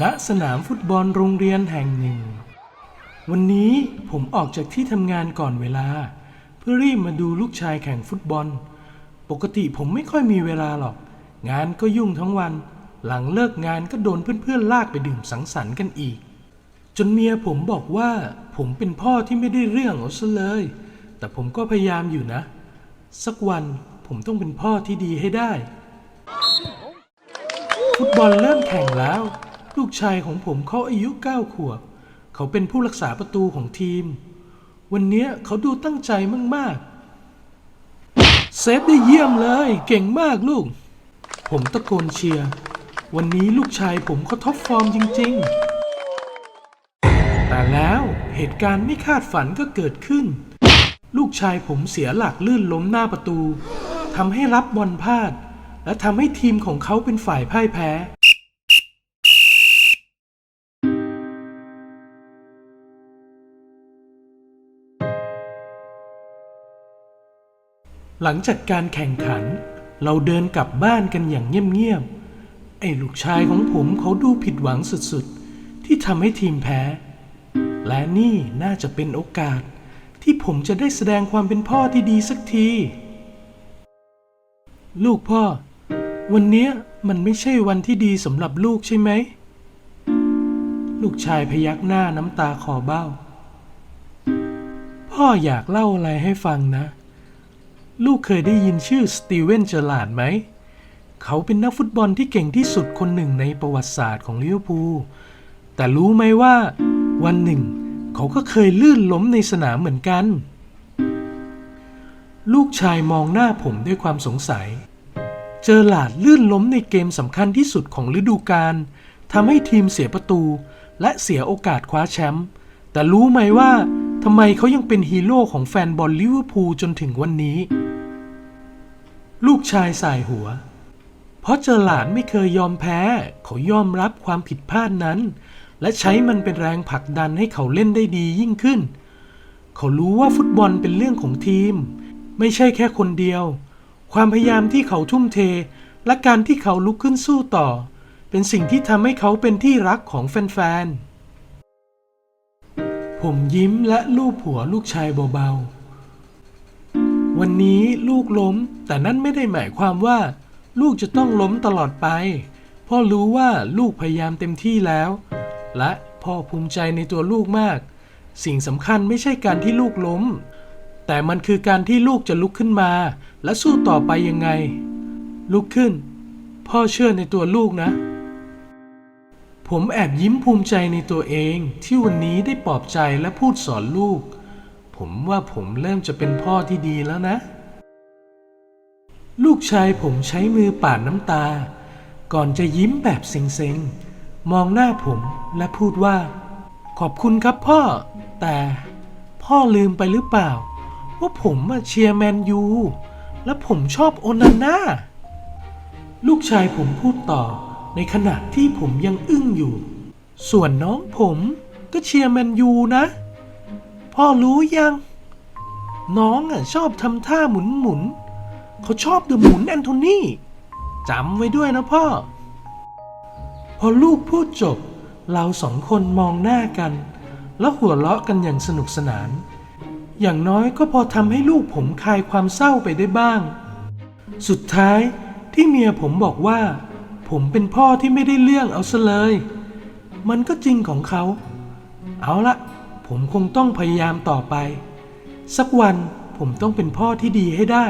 ณสนามฟุตบอลโรงเรียนแห่งหนึ่ง วันนี้ผมออกจากที่ทำงานก่อนเวลา เพื่อรีบมาดูลูกชายแข่งฟุตบอล ปกติผมไม่ค่อยมีเวลาหรอก งานก็ยุ่งทั้งวัน หลังเลิกงานก็โดนเพื่อนๆลากไปดื่มสังสรรค์กันอีก จนเมียผมบอกว่าผมเป็นพ่อที่ไม่ได้เรื่องเอาซะเลย แต่ผมก็พยายามอยู่นะ สักวันผมต้องเป็นพ่อที่ดีให้ได้ ฟุตบอลเริ่มแข่งแล้ว ลูกชายของผมเขาอายุเก้าขวบ เขาเป็นผู้รักษาประตูของทีม วันนี้เขาดูตั้งใจมากๆ เซฟได้เยี่ยมเลย เก่งมากลูก ผมตะโกนเชียร์ วันนี้ลูกชายผมเขาท็อปฟอร์มจริง ๆ แต่แล้วเหตุการณ์ไม่คาดฝันก็เกิดขึ้น ลูกชายผมเสียหลักลื่นล้มหน้าประตูทำให้รับบอลพลาด และทำให้ทีมของเขาเป็นฝ่ายพ่ายแพ้ หลังจากการแข่งขัน เราเดินกลับบ้านกันอย่างเงียบๆ ไอ้ลูกชายของผมเขาดูผิดหวังสุดๆ ที่ทำให้ทีมแพ้ และนี่น่าจะเป็นโอกาส ที่ผมจะได้แสดงความเป็นพ่อที่ดีสักที ลูกพ่อ วันนี้มันไม่ใช่วันที่ดีสำหรับลูกใช่ไหม ลูกชายพยักหน้าน้ำตาคอเบ้า พ่ออยากเล่าอะไรให้ฟังนะ ลูกเคยได้ยินชื่อสตีเวนเจอร์ลาดไหม เขาเป็นนักฟุตบอลที่เก่งที่สุดคนหนึ่งในประวัติศาสตร์ของลิเวอร์พูล แต่รู้ไหมว่าวันหนึ่ง เขาก็เคยลื่นล้มในสนามเหมือนกัน ลูกชายมองหน้าผมด้วยความสงสัย เจอหลาดลื่นล้มในเกมสำคัญที่สุดของฤดูกาลทำให้ทีมเสียประตู และเสียโอกาสคว้าแชมป์ แต่รู้ไหมว่าทำไมเขายังเป็นฮีโร่ของแฟนบอลลิเวอร์พูลจนถึงวันนี้ ลูกชายสายหัว เพราะเจอหลานไม่เคยยอมแพ้ เขายอมรับความผิดพลาดนั้น และใช้มันเป็นแรงผลักดันให้เขาเล่นได้ดียิ่งขึ้น เขารู้ว่าฟุตบอลเป็นเรื่องของทีม ไม่ใช่แค่คนเดียว ความพยายามที่เขาทุ่มเท และการที่เขาลุกขึ้นสู้ต่อ เป็นสิ่งที่ทำให้เขาเป็นที่รักของแฟนๆผมยิ้มและลูบหัวลูกชายเบาๆ วันนี้ลูกล้ม แต่นั่นไม่ได้หมายความว่า ลูกจะต้องล้มตลอดไป พ่อรู้ว่าลูกพยายามเต็มที่แล้ว และพ่อภูมิใจในตัวลูกมาก สิ่งสำคัญไม่ใช่การที่ลูกล้ม แต่มันคือการที่ลูกจะลุกขึ้นมา และสู้ต่อไปยังไง ลุกขึ้น พ่อเชื่อในตัวลูกนะ ผมแอบยิ้มภูมิใจในตัวเองที่วันนี้ได้ปลอบใจและพูดสอนลูก ผมว่าผมเริ่มจะเป็นพ่อที่ดีแล้วนะ ลูกชายผมใช้มือปาดน้ำตา ก่อนจะยิ้มแบบเซ็งๆ มองหน้าผมและพูดว่า ขอบคุณครับพ่อ แต่พ่อลืมไปหรือเปล่า ว่าผมมาเชียร์แมนยู และผมชอบโอนาน่าลูกชายผมพูดต่อในขณะที่ผมยังอึ้งอยู่ ส่วนน้องผมก็เชียร์แมนยูนะ พ่อรู้ยัง น้องอะชอบทำท่าหมุนหมุนเขาชอบดูหมุนแอนโทนีจำไว้ด้วยนะพ่อ พอลูกพูดจบ เราสองคนมองหน้ากัน แล้วหัวเราะกันอย่างสนุกสนาน อย่างน้อยก็พอทำให้ลูกผมคลายความเศร้าไปได้บ้าง สุดท้ายที่เมียผมบอกว่า ผมเป็นพ่อที่ไม่ได้เรื่องเอาซะเลย มันก็จริงของเขา เอาละ ผมคงต้องพยายามต่อไป สักวันผมต้องเป็นพ่อที่ดีให้ได้